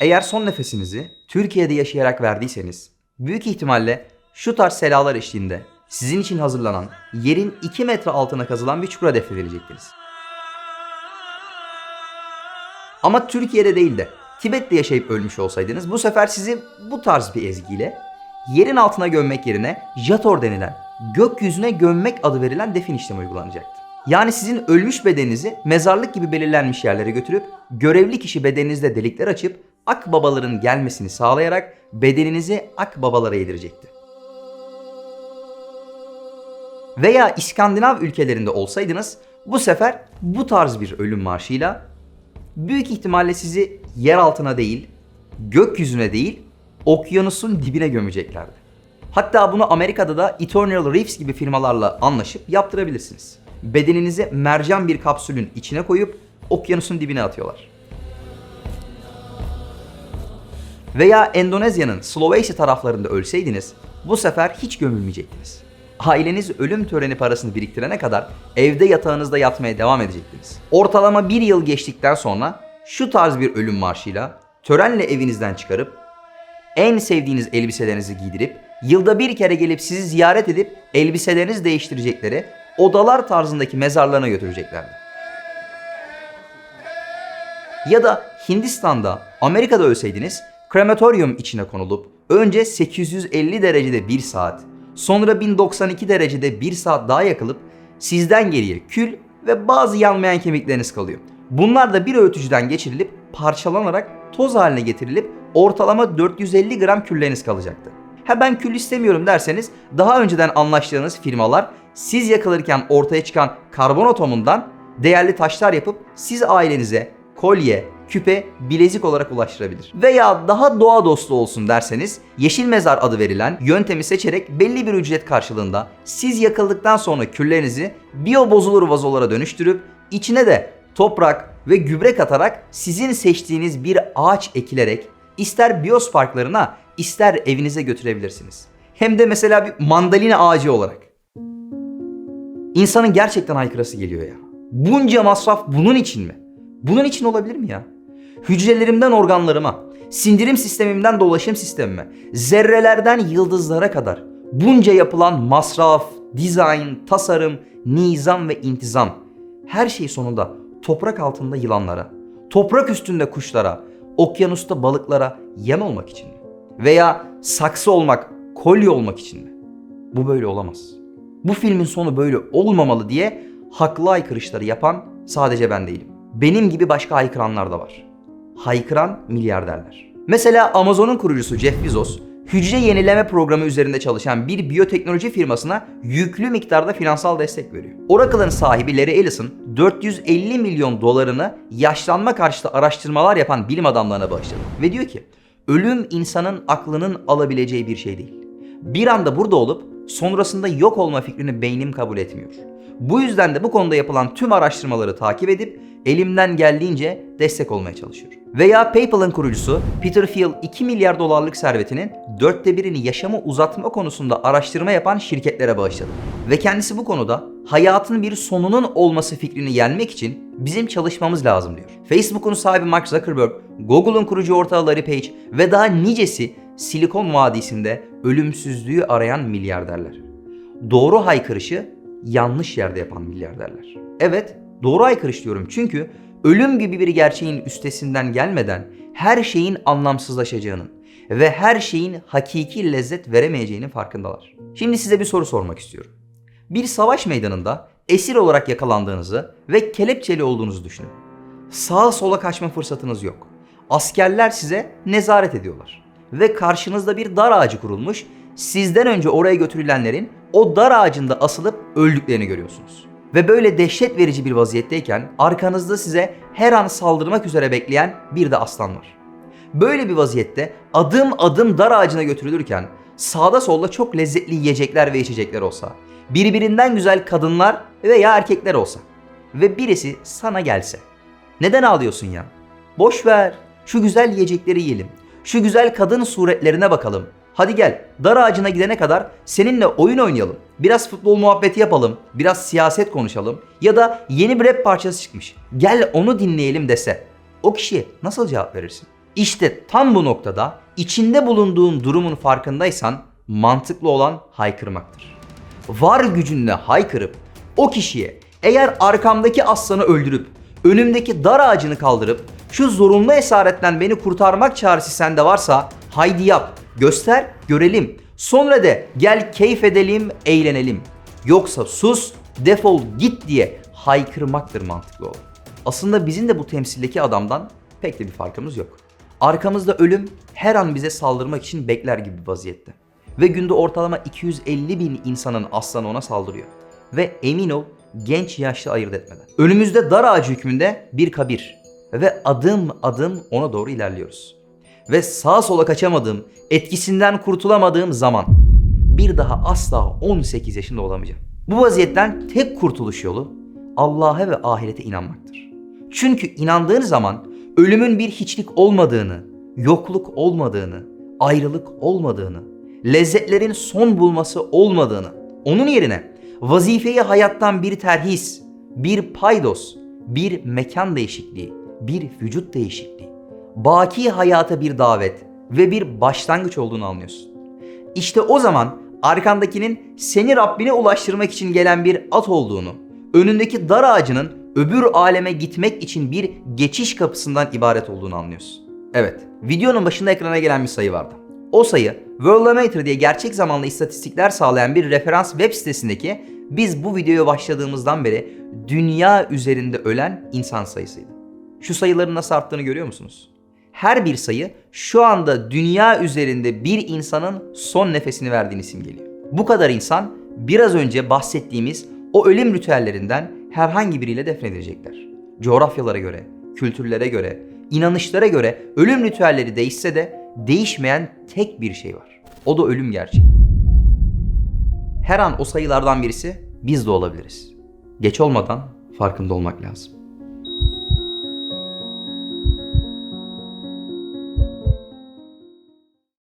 Eğer son nefesinizi Türkiye'de yaşayarak verdiyseniz büyük ihtimalle şu tarz selalar eşliğinde sizin için hazırlanan yerin 2 metre altına kazılan bir çukura defnedilecektir. Ama Türkiye'de değil de Tibet'te yaşayıp ölmüş olsaydınız bu sefer sizi bu tarz bir ezgiyle yerin altına gömmek yerine Jator denilen gökyüzüne gömmek adı verilen defin işlemi uygulanacaktı. Yani sizin ölmüş bedeninizi mezarlık gibi belirlenmiş yerlere götürüp görevli kişi bedeninizde delikler açıp akbabaların gelmesini sağlayarak bedeninizi akbabalara yedirecekti. Veya İskandinav ülkelerinde olsaydınız bu sefer bu tarz bir ölüm marşıyla büyük ihtimalle sizi yer altına değil, gökyüzüne değil, okyanusun dibine gömeceklerdi. Hatta bunu Amerika'da da Eternal Reefs gibi firmalarla anlaşıp yaptırabilirsiniz. Bedeninizi mercan bir kapsülün içine koyup okyanusun dibine atıyorlar. Veya Endonezya'nın Sulawesi taraflarında ölseydiniz bu sefer hiç gömülmeyecektiniz. Aileniz ölüm töreni parasını biriktirene kadar evde yatağınızda yatmaya devam edecektiniz. Ortalama bir yıl geçtikten sonra şu tarz bir ölüm marşıyla törenle evinizden çıkarıp en sevdiğiniz elbiselerinizi giydirip yılda bir kere gelip sizi ziyaret edip elbiselerinizi değiştirecekleri odalar tarzındaki mezarlarına götüreceklerdi. Ya da Hindistan'da, Amerika'da ölseydiniz krematoryum içine konulup önce 850 derecede 1 saat, sonra 1092 derecede 1 saat daha yakılıp sizden geriye kül ve bazı yanmayan kemikleriniz kalıyor. Bunlar da bir öğütücüden geçirilip parçalanarak toz haline getirilip ortalama 450 gram külleriniz kalacaktı. Ha ben kül istemiyorum derseniz daha önceden anlaştığınız firmalar siz yakılırken ortaya çıkan karbon atomundan değerli taşlar yapıp siz ailenize kolye, küpe, bilezik olarak ulaştırabilir. Veya daha doğa dostu olsun derseniz yeşil mezar adı verilen yöntemi seçerek belli bir ücret karşılığında siz yakıldıktan sonra küllerinizi biyo bozulur vazolara dönüştürüp içine de toprak ve gübre katarak sizin seçtiğiniz bir ağaç ekilerek ister biyos parklarına ister evinize götürebilirsiniz. Hem de mesela bir mandalina ağacı olarak. İnsanın gerçekten haykırası geliyor ya. Bunca masraf bunun için mi? Bunun için olabilir mi ya? Hücrelerimden organlarıma, sindirim sistemimden dolaşım sistemime, zerrelerden yıldızlara kadar bunca yapılan masraf, dizayn, tasarım, nizam ve intizam her şey sonunda toprak altında yılanlara, toprak üstünde kuşlara, okyanusta balıklara yem olmak için mi? Veya saksı olmak, kolye olmak için mi? Bu böyle olamaz. Bu filmin sonu böyle olmamalı diye haklı aykırışları yapan sadece ben değilim. Benim gibi başka haykıranlar da var. Haykıran milyarderler. Mesela Amazon'un kurucusu Jeff Bezos, hücre yenileme programı üzerinde çalışan bir biyoteknoloji firmasına yüklü miktarda finansal destek veriyor. Oracle'ın sahibi Larry Ellison 450 milyon dolarını yaşlanma karşıtı araştırmalar yapan bilim adamlarına bağışladı. Ve diyor ki, ölüm insanın aklının alabileceği bir şey değil. Bir anda burada olup sonrasında yok olma fikrini beynim kabul etmiyor. Bu yüzden de bu konuda yapılan tüm araştırmaları takip edip elimden geldiğince destek olmaya çalışıyor. Veya PayPal'ın kurucusu Peter Thiel 2 milyar dolarlık servetinin dörtte birini yaşamı uzatma konusunda araştırma yapan şirketlere bağışladı. Ve kendisi bu konuda hayatın bir sonunun olması fikrini yenmek için bizim çalışmamız lazım diyor. Facebook'un sahibi Mark Zuckerberg, Google'un kurucu ortağı Larry Page ve daha nicesi Silikon Vadisi'nde ölümsüzlüğü arayan milyarderler. Doğru haykırışı yanlış yerde yapan milyarderler. Evet, doğru haykırış diyorum çünkü ölüm gibi bir gerçeğin üstesinden gelmeden her şeyin anlamsızlaşacağının ve her şeyin hakiki lezzet veremeyeceğinin farkındalar. Şimdi size bir soru sormak istiyorum. Bir savaş meydanında esir olarak yakalandığınızı ve kelepçeli olduğunuzu düşünün. Sağa sola kaçma fırsatınız yok. Askerler size nezaret ediyorlar. Ve karşınızda bir dar ağacı kurulmuş, sizden önce oraya götürülenlerin o dar ağacında asılıp öldüklerini görüyorsunuz. Ve böyle dehşet verici bir vaziyetteyken arkanızda size her an saldırmak üzere bekleyen bir de aslan var. Böyle bir vaziyette adım adım dar ağacına götürülürken sağda solda çok lezzetli yiyecekler ve içecekler olsa, birbirinden güzel kadınlar veya erkekler olsa ve birisi sana gelse. Neden ağlıyorsun ya? Boş ver. Şu güzel yiyecekleri yiyelim. Şu güzel kadın suretlerine bakalım. Hadi gel dar ağacına gidene kadar seninle oyun oynayalım. Biraz futbol muhabbeti yapalım. Biraz siyaset konuşalım. Ya da yeni bir rap parçası çıkmış. Gel onu dinleyelim dese. O kişiye nasıl cevap verirsin? İşte tam bu noktada içinde bulunduğun durumun farkındaysan mantıklı olan haykırmaktır. Var gücünle haykırıp o kişiye eğer arkamdaki aslanı öldürüp önümdeki dar ağacını kaldırıp şu zorunlu esaretten beni kurtarmak çağrısı sende varsa haydi yap, göster, görelim. Sonra de gel keyif edelim, eğlenelim. Yoksa sus, defol git diye haykırmaktır mantıklı olan. Aslında bizim de bu temsildeki adamdan pek de bir farkımız yok. Arkamızda ölüm her an bize saldırmak için bekler gibi bir vaziyette. Ve günde ortalama 250 bin insanın aslanı ona saldırıyor. Ve emin ol genç yaşlı ayırt etmeden. Önümüzde dar ağacı hükmünde bir kabir. Ve adım adım ona doğru ilerliyoruz. Ve sağa sola kaçamadığım, etkisinden kurtulamadığım zaman bir daha asla 18 yaşında olamayacağım. Bu vaziyetten tek kurtuluş yolu Allah'a ve ahirete inanmaktır. Çünkü inandığın zaman ölümün bir hiçlik olmadığını, yokluk olmadığını, ayrılık olmadığını, lezzetlerin son bulması olmadığını, onun yerine vazifeyi hayattan bir terhis, bir paydos, bir mekan değişikliği, bir vücut değişikliği, baki hayata bir davet ve bir başlangıç olduğunu anlıyorsun. İşte o zaman arkandakinin seni Rabbine ulaştırmak için gelen bir at olduğunu, önündeki dar ağacının öbür aleme gitmek için bir geçiş kapısından ibaret olduğunu anlıyorsun. Evet, videonun başında ekrana gelen bir sayı vardı. O sayı Worldometer diye gerçek zamanlı istatistikler sağlayan bir referans web sitesindeki biz bu videoya başladığımızdan beri dünya üzerinde ölen insan sayısıydı. Şu sayıların nasıl arttığını görüyor musunuz? Her bir sayı şu anda dünya üzerinde bir insanın son nefesini verdiğini simgeliyor. Bu kadar insan biraz önce bahsettiğimiz o ölüm ritüellerinden herhangi biriyle defnedilecekler. Coğrafyalara göre, kültürlere göre, inanışlara göre ölüm ritüelleri değişse de değişmeyen tek bir şey var. O da ölüm gerçeği. Her an o sayılardan birisi biz de olabiliriz. Geç olmadan farkında olmak lazım.